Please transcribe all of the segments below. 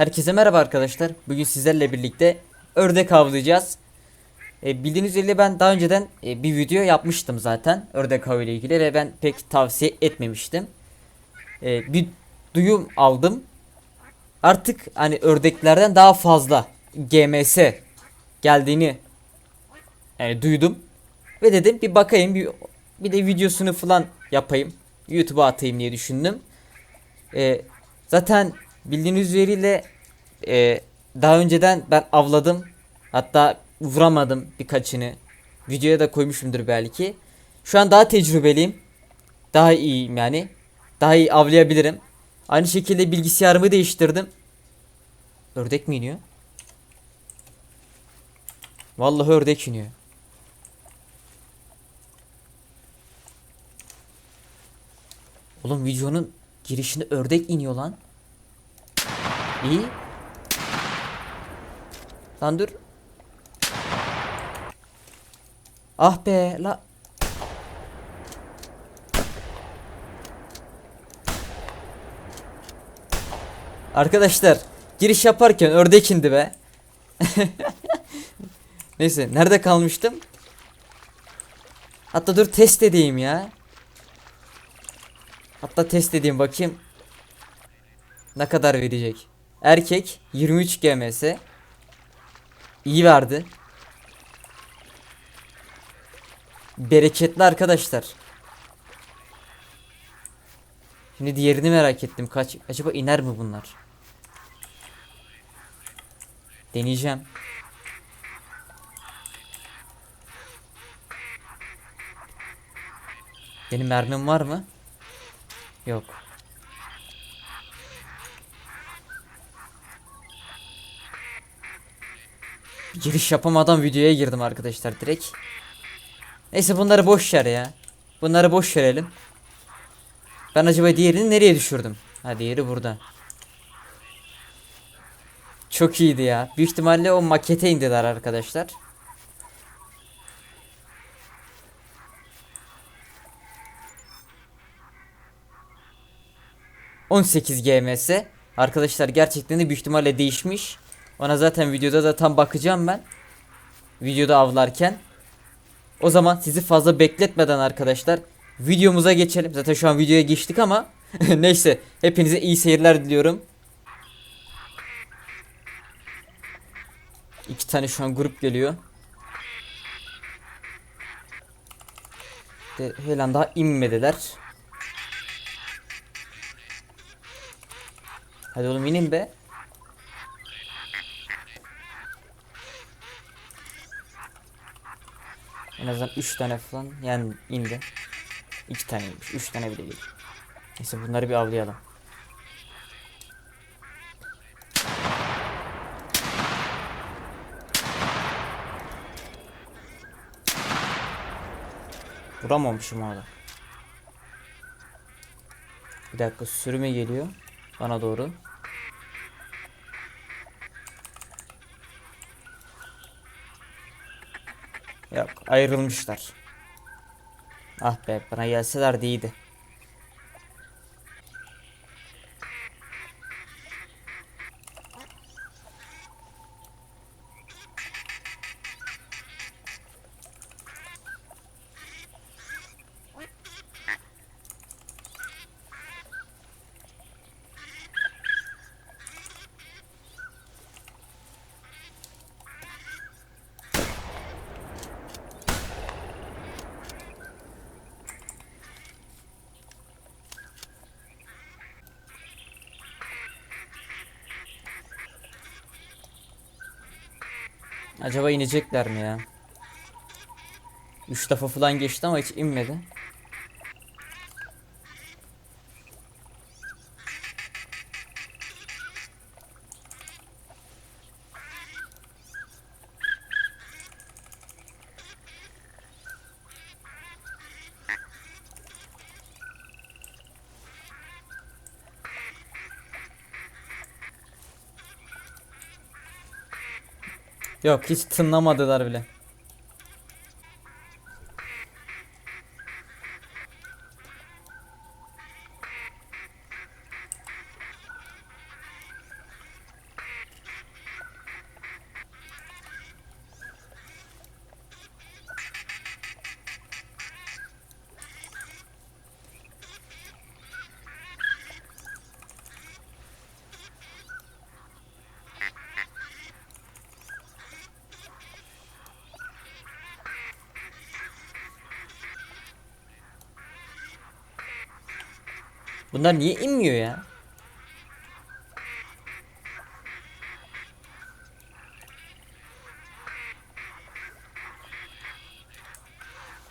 Herkese merhaba arkadaşlar. Bugün sizlerle birlikte ördek avlayacağız. E, bildiğiniz üzere ben daha önceden e, bir video yapmıştım zaten ördek avı ile ilgili ve ben pek tavsiye etmemiştim. E, bir duyum aldım. Artık hani ördeklerden daha fazla GMS geldiğini yani duydum ve dedim bir bakayım bir, bir de videosunu falan yapayım. YouTube'a atayım diye düşündüm. E, zaten bildiğiniz üzeriyle e, daha önceden ben avladım. Hatta vuramadım birkaçını. Videoya da koymuşumdur belki. Şu an daha tecrübeliyim. Daha iyiyim yani. Daha iyi avlayabilirim. Aynı şekilde bilgisayarımı değiştirdim. Ördek mi iniyor? Vallahi ördek iniyor. Oğlum videonun girişinde ördek iniyor lan. İyi. Lan dur. Ah be la. Arkadaşlar giriş yaparken ördek indi be. Neyse nerede kalmıştım? Hatta dur test edeyim ya. Hatta test edeyim bakayım. Ne kadar verecek? Erkek 23 GMS. İyi verdi. Bereketli arkadaşlar. Şimdi diğerini merak ettim. Kaç acaba iner mi bunlar? Deneyeceğim. Benim mermim var mı? Yok. Giriş yapamadan videoya girdim arkadaşlar direkt. Neyse bunları boş ver ya. Bunları boş verelim. Ben acaba diğerini nereye düşürdüm? Ha diğeri burada. Çok iyiydi ya. Büyük ihtimalle o makete indiler arkadaşlar. ...18 GMS... ...arkadaşlar gerçekten de büyük ihtimalle değişmiş... ...ona zaten videoda da tam bakacağım ben... ...videoda avlarken... ...o zaman sizi fazla bekletmeden arkadaşlar... ...videomuza geçelim... ...zaten şu an videoya geçtik ama... ...neyse hepinize iyi seyirler diliyorum... İki tane şu an grup geliyor. De, helen daha inmediler. Hadi oğlum inin be. En azından 3 tane falan yani indi. 2 taneymiş. 3 tane bile değil. Neyse bunları bir avlayalım. Vuramamışım hala. Bir dakika sürüme geliyor. Bana doğru. Yok ayrılmışlar. Ah be bana gelseler iyiydi. Acaba inecekler mi ya? 3 defa falan geçti ama hiç inmedi. Yok hiç tınlamadılar bile. Bunlar niye inmiyor ya?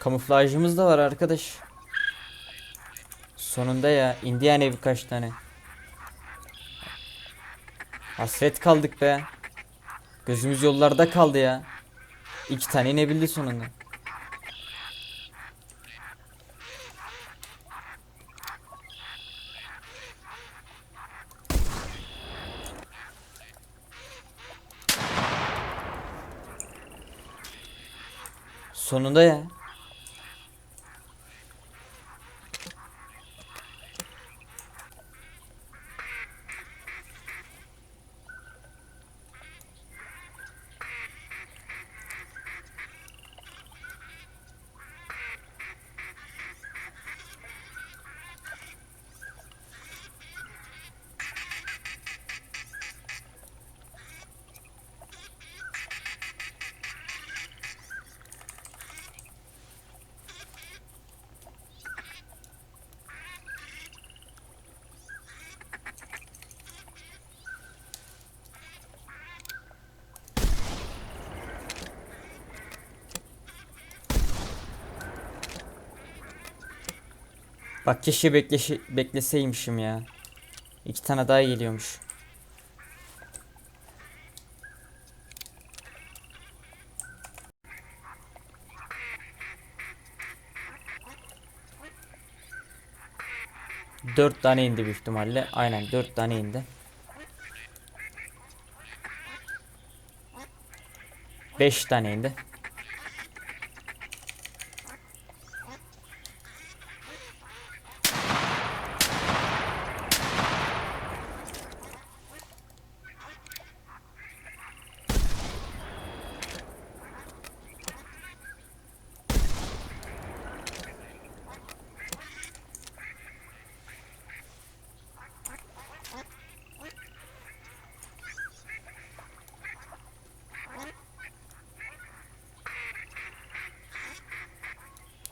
Kamuflajımız da var arkadaş. Sonunda ya indi yani birkaç tane. Hasret kaldık be. Gözümüz yollarda kaldı ya. İki tane inebildi sonunda. Sonunda ya. Bak keşke bekleşi, bekleseymişim ya. İki tane daha geliyormuş. Dört tane indi büyük ihtimalle. Aynen dört tane indi. Beş tane indi.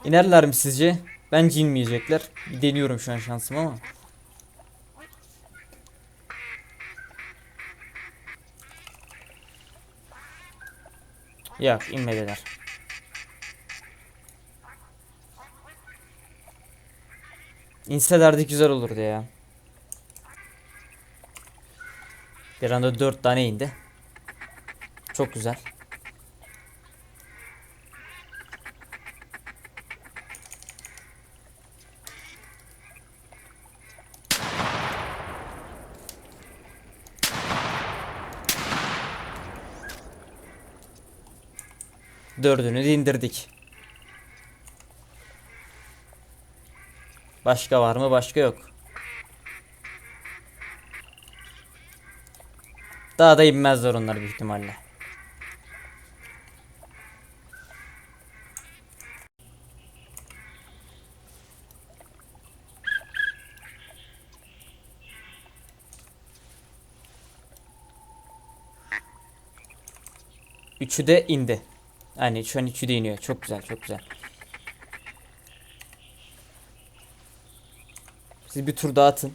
İnerler mi sizce? Bence inmeyecekler. Deniyorum şu an şansım ama. Yok inmediler. İnselerdi güzel olurdu ya. Bir anda dört tane indi. Çok güzel. Dördünü de indirdik. Başka var mı? Başka yok. Daha da inmezler onlar büyük ihtimalle. Üçü de indi. Yani şu an üçü de iniyor. Çok güzel, çok güzel. Siz bir tur daha atın.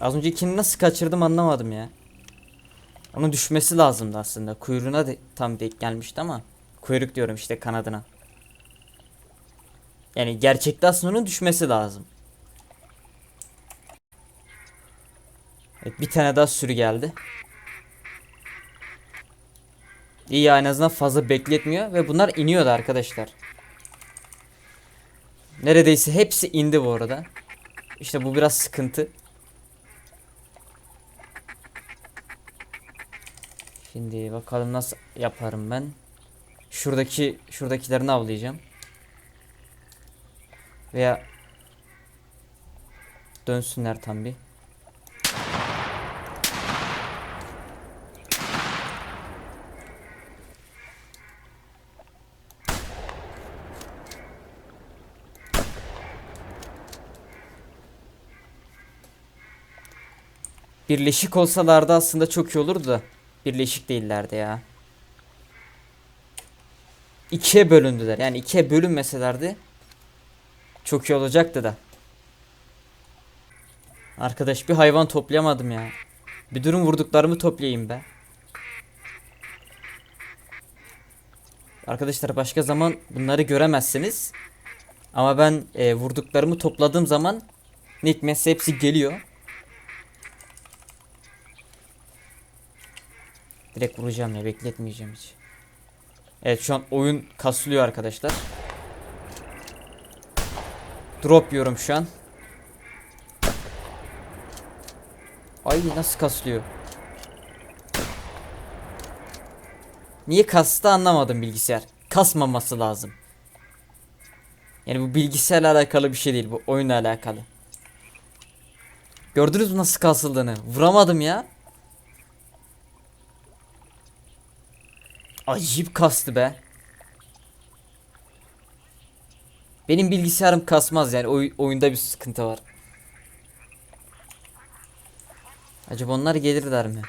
Az öncekini nasıl kaçırdım anlamadım ya. Onun düşmesi lazımdı aslında. Kuyruğuna da tam denk gelmişti ama. Kuyruk diyorum işte kanadına. Yani gerçekte aslında onun düşmesi lazım. Evet bir tane daha sürü geldi. İyi ya en azından fazla bekletmiyor ve bunlar iniyordu arkadaşlar. Neredeyse hepsi indi bu arada. İşte bu biraz sıkıntı. Şimdi bakalım nasıl yaparım ben. Şuradaki şuradakilerini avlayacağım. Veya dönsünler tam bir. Birleşik olsalardı aslında çok iyi olurdu da. Birleşik değillerdi ya. İkiye bölündüler. Yani ikiye bölünmeselerdi çok iyi olacaktı da. Arkadaş bir hayvan toplayamadım ya. Bir durum vurduklarımı toplayayım be. Arkadaşlar başka zaman bunları göremezsiniz. Ama ben e, vurduklarımı topladığım zaman hikmetse hepsi geliyor. Direkt vuracağım ya bekletmeyeceğim hiç. Evet şu an oyun kasılıyor arkadaşlar. Drop yiyorum şu an. Ay nasıl kasılıyor? Niye kastı anlamadım bilgisayar. Kasmaması lazım. Yani bu bilgisayarla alakalı bir şey değil. Bu oyunla alakalı. Gördünüz mü nasıl kasıldığını? Vuramadım ya. Acayip kastı be. Benim bilgisayarım kasmaz yani oy- oyunda bir sıkıntı var. Acaba onlar gelirler mi?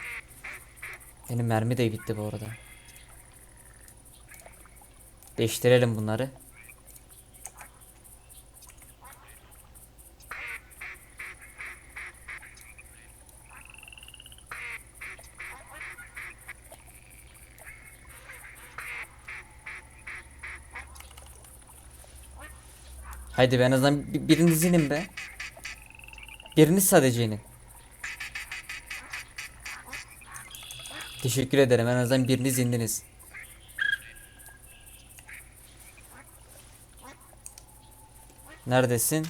Benim mermi de bitti bu arada. Değiştirelim bunları. Haydi be en azından bi- biriniz inin be. Biriniz sadece inin. Teşekkür ederim en azından biriniz indiniz. Neredesin?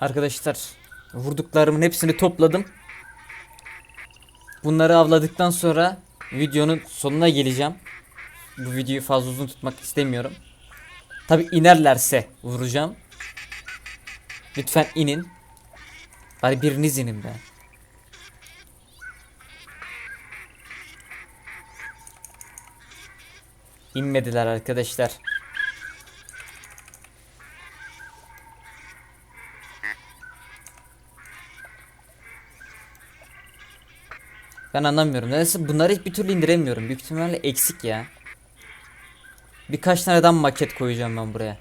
Arkadaşlar vurduklarımın hepsini topladım. Bunları avladıktan sonra videonun sonuna geleceğim. Bu videoyu fazla uzun tutmak istemiyorum. Tabi inerlerse vuracağım. Lütfen inin. Bari biriniz inin be. İnmediler arkadaşlar. Ben anlamıyorum. Nedense bunları hiç bir türlü indiremiyorum. Büyük ihtimalle eksik ya. Birkaç tane daha maket koyacağım ben buraya.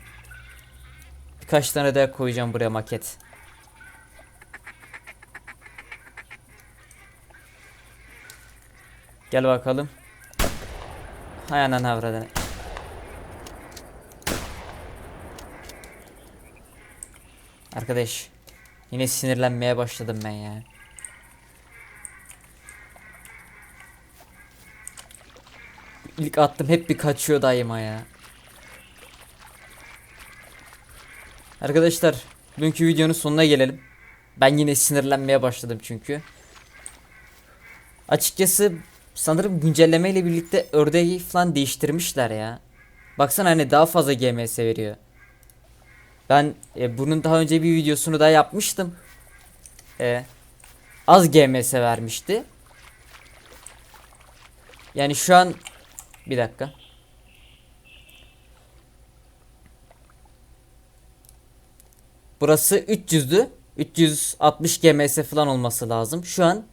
Birkaç tane daha koyacağım buraya maket. Gel bakalım. Hay anan avradını. Arkadaş. Yine sinirlenmeye başladım ben ya. İlk attım hep bir kaçıyor daima ya. Arkadaşlar bugünkü videonun sonuna gelelim. Ben yine sinirlenmeye başladım çünkü. Açıkçası sanırım güncelleme ile birlikte ördeği falan değiştirmişler ya. Baksana hani daha fazla GMS veriyor. Ben e, bunun daha önce bir videosunu da yapmıştım. E, az GMS vermişti. Yani şu an bir dakika. Burası 300'dü. 360 GMS falan olması lazım. Şu an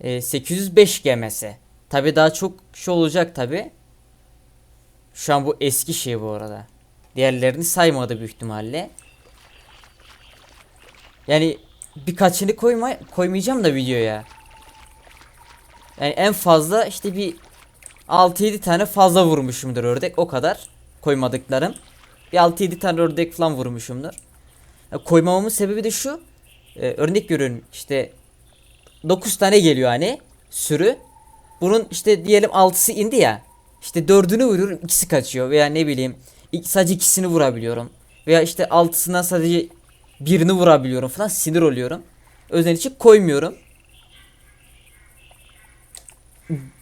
e, 805 GMS. Tabi daha çok şey olacak tabi. Şu an bu eski şey bu arada. Diğerlerini saymadı büyük ihtimalle. Yani birkaçını koyma koymayacağım da videoya. Yani en fazla işte bir 6-7 tane fazla vurmuşumdur ördek o kadar koymadıklarım. Bir 6-7 tane ördek falan vurmuşumdur. Ya koymamamın sebebi de şu. Ee, örnek görüyorum işte 9 tane geliyor hani sürü. Bunun işte diyelim 6'sı indi ya. İşte 4'ünü vuruyorum ikisi kaçıyor veya ne bileyim sadece ikisini vurabiliyorum. Veya işte 6'sından sadece birini vurabiliyorum falan sinir oluyorum. Yüzden hiç koymuyorum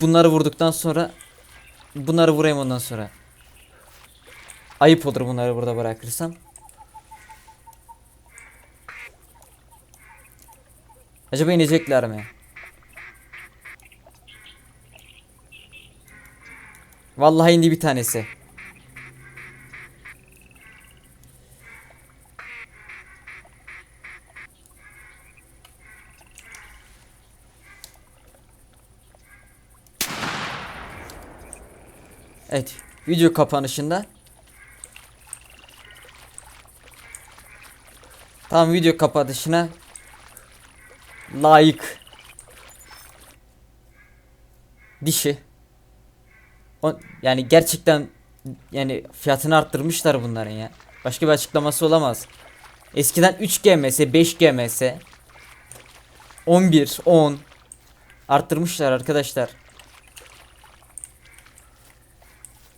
bunları vurduktan sonra bunları vurayım ondan sonra. Ayıp olur bunları burada bırakırsam. Acaba inecekler mi? Vallahi indi bir tanesi. Evet, video kapanışında Tam video kapatışına layık dişi. O, yani gerçekten yani fiyatını arttırmışlar bunların ya. Başka bir açıklaması olamaz. Eskiden 3 GMS, 5 GMS 11, 10 arttırmışlar arkadaşlar.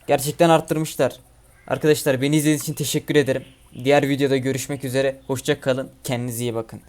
Gerçekten arttırmışlar. Arkadaşlar beni izlediğiniz için teşekkür ederim. Diğer videoda görüşmek üzere. Hoşça kalın. Kendinize iyi bakın.